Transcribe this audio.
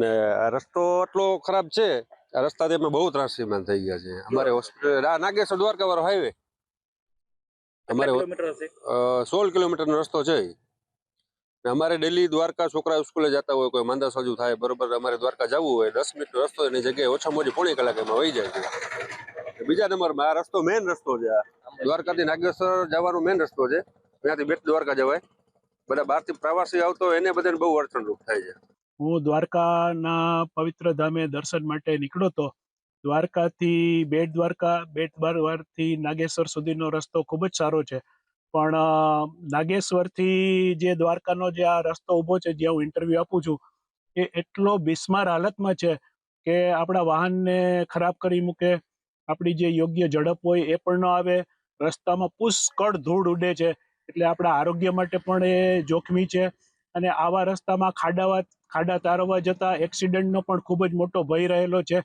ને આ રસ્તો એટલો ખરાબ છે આ રસ્તાથી અમે બહુ ત્રાસીમાન થઈ ગયા છે. અમારે હોસ્પિટલ આ નાગેશ્વર દ્વારકા વાળો હાઈવે અમારે કેટલા કિલોમીટર નો સોળ કિલોમીટરનો રસ્તો છે અમારે ડેલી દ્વારકા છોકરા સ્કૂલે જતા હોય કોઈ માંદા સાજુ થાય બરોબર અમારે દ્વારકા જવું હોય દસ મિનિટનો રસ્તો એની જગ્યાએ ઓછામાં ઓછી પોણી કલાક એમાં વહી જાય છે. બીજા નંબરમાં આ રસ્તો મેઇન રસ્તો છે દ્વારકાથી નાગેશ્વર જવાનો મેઇન રસ્તો છે. ત્યાંથી બેટ દ્વારકા જવાય. બધા બહારથી પ્રવાસી આવતો હોય એને બધાને બહુ અડચણરૂપ થાય છે. હું દ્વારકાના પવિત્ર ધામે દર્શન માટે નીકળ્યો હતો દ્વારકાથી બેટ દ્વારકા, બેટ દ્વારકાથી નાગેશ્વર સુધીનો રસ્તો ખૂબ જ સારો છે. પણ નાગેશ્વરથી જે દ્વારકાનો જે આ રસ્તો ઊભો છે, જ્યાં હું ઇન્ટરવ્યૂ આપું છું, એ એટલો બિસ્માર હાલતમાં છે કે આપણા વાહનને ખરાબ કરી મૂકે, આપણી જે યોગ્ય ઝડપ હોય એ પણ ન આવે, રસ્તામાં પુષ્કળ ધૂળ ઉડે છે, એટલે આપણા આરોગ્ય માટે પણ એ જોખમી છે. અને આવા રસ્તામાં ખાડાવા ખાડા તારવા જતા એક્સિડન્ટનો પણ ખૂબ જ મોટો ભય રહેલો છે.